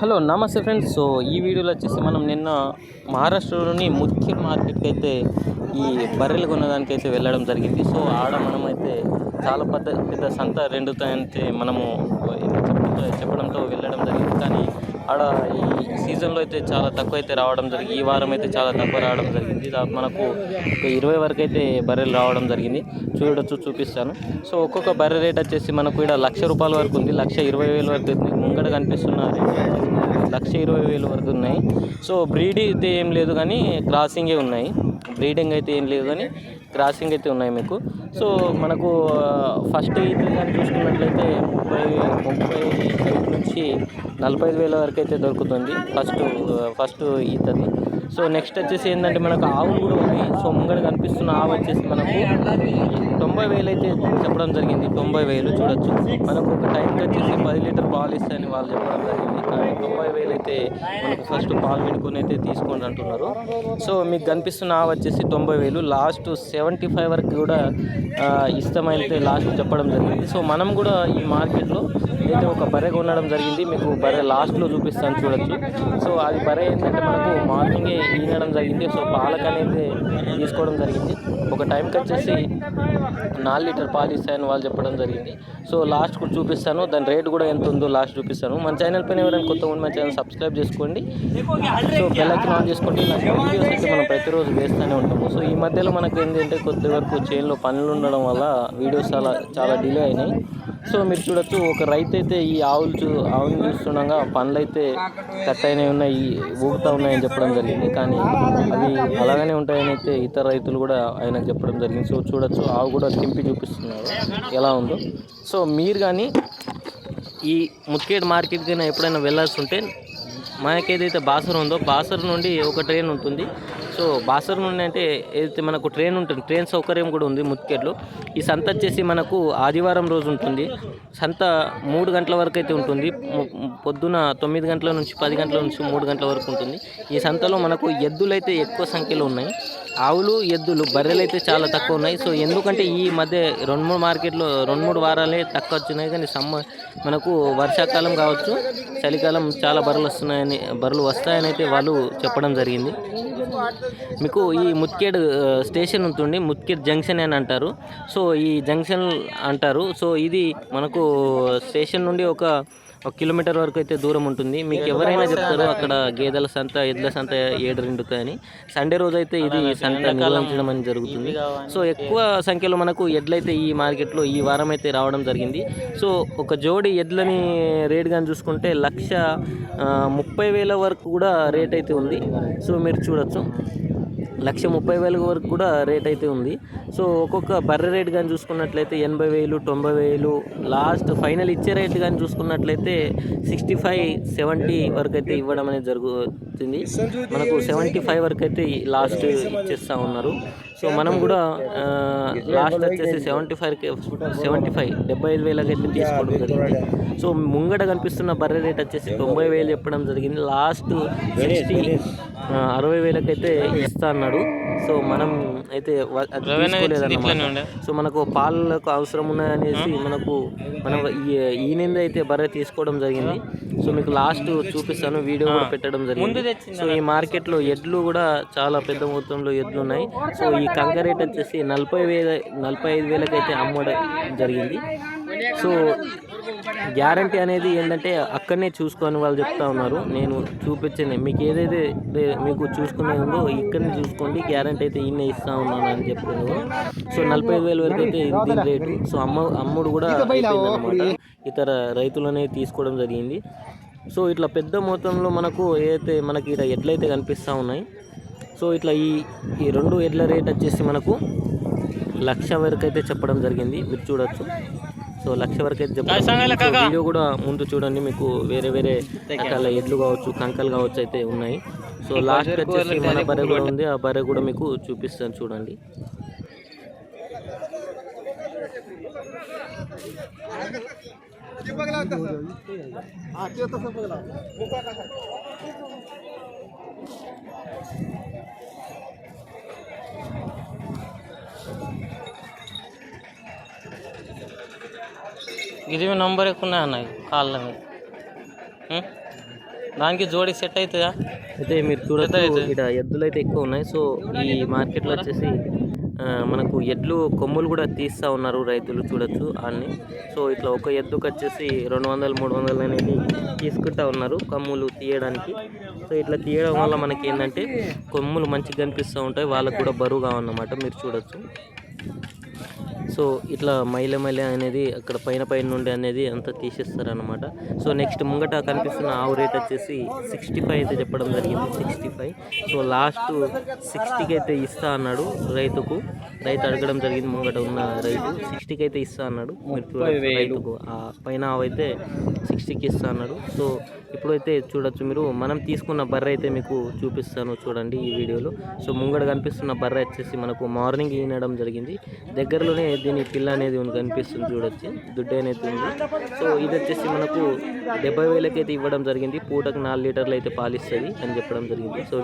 Hello నమస్తే friends. So ఈ వీడియోలో వచ్చేసి మనం నిన్న మహారాష్ట్రలోని ముఖ్య మార్కెట్కి అయితే ఈ బర్రెలు కొనడానికి అయితే వెళ్ళడం జరిగింది. సో ఆడ మనమైతే చాలా పెద్ద పెద్ద సంత రెండుతాయంటే మనము చెప్పడంతో చెప్పడంతో వెళ్ళడం జరిగింది. కానీ ఆడ ఈ సీజన్లో అయితే చాలా తక్కువ అయితే రావడం జరిగింది ఈ వారం అయితే చాలా తక్కువ రావడం జరిగింది. మనకు ఇరవై వరకు అయితే బర్రెలు రావడం జరిగింది. చూడొచ్చు చూపిస్తాను. సో ఒక్కొక్క బర్రె రేట్ వచ్చేసి మనకు ఇక్కడ లక్ష రూపాయల వరకు ఉంది. లక్ష ఇరవై వేల వరకు ఉంది. ముంగడ కనిపిస్తున్న లక్ష ఇరవై వేల వరకు ఉన్నాయి. సో బ్రీడ్ అయితే ఏం లేదు కానీ క్రాసింగే ఉన్నాయి. బ్రీడింగ్ అయితే ఏం లేదు కానీ క్రాసింగ్ అయితే ఉన్నాయి మీకు. సో మనకు ఫస్ట్ ఈత కానీ చూసుకున్నట్లయితే ముప్పై ముప్పై ఐదు నుంచి నలభై ఐదు వేల వరకు అయితే దొరుకుతుంది ఫస్ట్ ఫస్ట్ ఈతది. సో నెక్స్ట్ వచ్చేసి ఏంటంటే మనకు ఆవులు కూడా ఉన్నాయి. సో ముంగడ కనిపిస్తున్న ఆవు వచ్చేసి మనకు తొంభై వేలు అయితే చెప్పడం జరిగింది. తొంభై వేలు చూడొచ్చు. మనకు ఒక టైంకి వచ్చేసి పది లీటర్ పాలు ఇస్తాయని వాళ్ళు చెప్పడం జరిగింది. కానీ తొంభై వేలు అయితే మనకు ఫస్ట్ పాలు పెట్టుకొని అయితే తీసుకోండి అంటున్నారు. సో మీకు కనిపిస్తున్న ఆవు వచ్చేసి తొంభై వేలు. లాస్ట్ సెవెన్ సెవెంటీ ఫైవ్ వరకు కూడా ఇష్టమైతే లాస్ట్ చెప్పడం జరిగింది. సో మనం కూడా ఈ మార్కెట్లో అయితే ఒక బర్రె కొనడం జరిగింది మీకు బర్రె లాస్ట్లో చూపిస్తాను చూడొచ్చు. సో అది బర్రె ఏంటంటే మనకు మార్నింగే ఈనడం జరిగింది. సో పాలకు అనేది తీసుకోవడం జరిగింది. ఒక టైంకి వచ్చేసి నాలుగు లీటర్ పాలు ఇస్తాయని వాళ్ళు చెప్పడం జరిగింది. సో లాస్ట్ కూడా చూపిస్తాను. దాని రేట్ కూడా ఎంత ఉందో లాస్ట్ చూపిస్తాను. మన ఛానల్ పైన ఎవరైనా కొత్త ఉండి మన ఛానల్ సబ్స్క్రైబ్ చేసుకోండి. సో బెల్ ఆన్ చేసుకోండి. ఇలాంటి వీడియోస్ అయితే మనం ప్రతిరోజు వేస్తూనే ఉంటాము. సో ఈ మధ్యలో మనకు ఏంటంటే కొద్ది వరకు చేనులో పనులు ఉండడం వల్ల వీడియోస్ చాలా చాలా డిలే అయినాయి. సో మీరు చూడొచ్చు ఒక రైతు అయితే ఈ ఆవులు చూ ఆవులు చూస్తుండగా పనులు అయితే కట్ అయినవి ఉన్నాయి ఊగుతూ ఉన్నాయని చెప్పడం జరిగింది. కానీ అవి అలాగనే ఉంటాయని అయితే ఇతర రైతులు కూడా ఆయనకు చెప్పడం జరిగింది. సో చూడొచ్చు ఆవు కూడా తింపి చూపిస్తున్నారు ఎలా ఉందో. సో మీరు కానీ ఈ ముత్కేడ్ మార్కెట్కి ఎప్పుడైనా వెళ్ళాల్సి ఉంటే మనకి ఏదైతే బాసర్ ఉందో బాసర్ నుండి ఒక ట్రైన్ ఉంటుంది. సో బాసర్ నుండి అంటే ఏదైతే మనకు ట్రైన్ ఉంటుంది ట్రైన్ సౌకర్యం కూడా ఉంది ముత్కేడ్లో ఈ సంత వచ్చేసి మనకు ఆదివారం రోజు ఉంటుంది. సంత మూడు గంటల వరకు అయితే ఉంటుంది. పొద్దున తొమ్మిది గంటల నుంచి పది గంటల నుంచి మూడు గంటల వరకు ఉంటుంది. ఈ సంతలో మనకు ఎద్దులు అయితే ఎక్కువ సంఖ్యలో ఉన్నాయి. ఆవులు ఎద్దులు బర్రెలు అయితే చాలా తక్కువ ఉన్నాయి. సో ఎందుకంటే ఈ మధ్య రెండు మూడు మార్కెట్లో రెండు మూడు వారాలే తక్కువ వచ్చినాయి. కానీ సమ్మ మనకు వర్షాకాలం కావచ్చు చలికాలం చాలా బర్రెలు వస్తున్నాయని బర్రెలు వస్తాయని అయితే వాళ్ళు చెప్పడం జరిగింది. మీకు ఈ ముత్కేడ్ స్టేషన్ ఉంటుంది ముత్కేడ్ జంక్షన్ అని అంటారు. సో ఈ జంక్షన్ అంటారు. సో ఇది మనకు స్టేషన్ నుండి ఒక ఒక కిలోమీటర్ వరకు అయితే దూరం ఉంటుంది. మీకు ఎవరైనా చెప్తారు అక్కడ గేదెల సంత ఎడ్ల సంత ఏడు రెండుతాయని సండే రోజు అయితే ఇది సంత నిర్వహించడం అని జరుగుతుంది. సో ఎక్కువ సంఖ్యలో మనకు ఎడ్లయితే ఈ మార్కెట్లో ఈ వారం అయితే రావడం జరిగింది. సో ఒక జోడి ఎడ్లని రేట్ కానీ చూసుకుంటే లక్ష ముప్పై వేల వరకు కూడా రేట్ అయితే ఉంది. సో మీరు చూడొచ్చు. లక్ష ముప్పై వేల వరకు కూడా రేట్ అయితే ఉంది. సో ఒక్కొక్క బర్రె రేట్ కానీ చూసుకున్నట్లయితే ఎనభై వేలు తొంభై వేలు లాస్ట్ ఫైనల్ ఇచ్చే రేట్ కానీ చూసుకున్నట్లయితే సిక్స్టీ ఫైవ్ సెవెంటీ వరకు అయితే ఇవ్వడం అనేది జరుగుతుంది. మనకు సెవెంటీ ఫైవ్ వరకు అయితే లాస్ట్ ఇచ్చేస్తూ ఉన్నారు. సో మనం కూడా లాస్ట్ వచ్చేసి సెవెంటీ ఫైవ్ సెవెంటీ ఫైవ్ డెబ్బై ఐదు వేలకి అయితే తీసుకోవడం జరిగింది. సో ముంగట కనిపిస్తున్న బర్రె రేట్ వచ్చేసి తొంభై వేలు చెప్పడం జరిగింది. లాస్ట్ సిక్స్టీ అరవై వేలకైతే ఇస్తా అన్నాడు సో మనం అయితే. సో మనకు పాలకు అవసరం ఉన్నాయనేసి మనకు మనం ఈ- ఈయనంది అయితే బర్రె తీసుకోవడం జరిగింది. సో మీకు లాస్ట్ చూపిస్తాను వీడియో కూడా పెట్టడం జరిగింది. సో ఈ మార్కెట్లో ఎడ్లు కూడా చాలా పెద్ద మొత్తంలో ఎడ్లు ఉన్నాయి. సో ఈ కంక రేట్ వచ్చేసి నలభై వేల నలభై ఐదు వేలకైతే అమ్మడం జరిగింది. సో గ్యారంటీ అనేది ఏంటంటే అక్కడనే చూసుకొని వాళ్ళు చెప్తా ఉన్నారు. నేను చూపించండి. మీకు ఏదైతే మీకు చూసుకునే ఉందో ఇక్కడనే చూసుకోండి. గ్యారంటీ అయితే ఈయన ఇస్తా ఉన్నాను అని చెప్పాను సో నలభై ఐదు వేల వరకు అయితే దీని రేటు. సో అమ్మ అమ్ముడు కూడా అనమాట ఇతర రైతులనే తీసుకోవడం జరిగింది. సో ఇట్లా పెద్ద మొత్తంలో మనకు ఏదైతే మనకి ఇక్కడ ఎడ్లయితే కనిపిస్తూ ఉన్నాయి. సో ఇట్లా ఈ ఈ రెండు ఎడ్ల రేట్ వచ్చేసి మనకు లక్ష వరకు అయితే చెప్పడం జరిగింది. మీరు చూడొచ్చు. సో లక్ష వరకు అయితే. సో వీడియో కూడా ముందు చూడండి మీకు వేరే వేరే రకాల ఎడ్లు కావచ్చు కంకలు కావచ్చు అయితే ఉన్నాయి. సో లాస్ట్ వచ్చేసి మన బర్రె కూడా ఉంది. ఆ బర్రె కూడా మీకు చూపిస్తాను చూడండి. ఇది మీ నంబర్ ఎక్కువ అన్న కాళ్ళ మీద? దానికి జోడి సెట్ అవుతుందా అయితే మీరు చూడొచ్చు ఇక్కడ ఎద్దులు అయితే ఎక్కువ ఉన్నాయి. సో ఈ మార్కెట్లో వచ్చేసి మనకు ఎడ్లు కొమ్ములు కూడా తీస్తూ ఉన్నారు రైతులు చూడొచ్చు అన్ని సో ఇట్లా ఒక ఎద్దుకు వచ్చేసి రెండు వందలు మూడు వందలు అనేది తీసుకుంటా ఉన్నారు కొమ్ములు తీయడానికి. సో ఇట్లా తీయడం వల్ల మనకి ఏంటంటే కొమ్ములు మంచిగా కనిపిస్తూ ఉంటాయి. వాళ్ళకు కూడా బరువుగా ఉన్నమాట మీరు చూడొచ్చు. సో ఇట్లా మైల మైల అనేది అక్కడ పైన పైన నుండి అనేది అంతా తీసేస్తారు అనమాట సో నెక్స్ట్ ముంగట కనిపిస్తున్న ఆవు రేట్ వచ్చేసి సిక్స్టీ ఫైవ్ అయితే చెప్పడం జరిగింది. సిక్స్టీ ఫైవ్ సో లాస్ట్ సిక్స్టీకి అయితే ఇస్తా అన్నాడు రైతుకు. రైతు అడగడం జరిగింది ముంగట ఉన్న రైతు. సిక్స్టీకి అయితే ఇస్తా అన్నాడు. మీరు రైతుకు. ఆ పైన ఆవు అయితే సిక్స్టీకి ఇస్తా అన్నాడు. సో ఇప్పుడైతే చూడొచ్చు మీరు. మనం తీసుకున్న బర్రె అయితే మీకు చూపిస్తాను చూడండి ఈ వీడియోలో. సో ముంగడ కనిపిస్తున్న బర్రె వచ్చేసి మనకు మార్నింగ్ ఈనడం జరిగింది. దగ్గరలోనే దీని పిల్ల అనేది ఉంది కనిపిస్తుంది చూడొచ్చు. దుడ్డు అనేది ఉంది. సో ఇది వచ్చేసి మనకు డెబ్బై వేలకి అయితే ఇవ్వడం జరిగింది. పూటకు నాలుగు లీటర్లు అయితే పాలిస్తుంది అని చెప్పడం జరిగింది. సో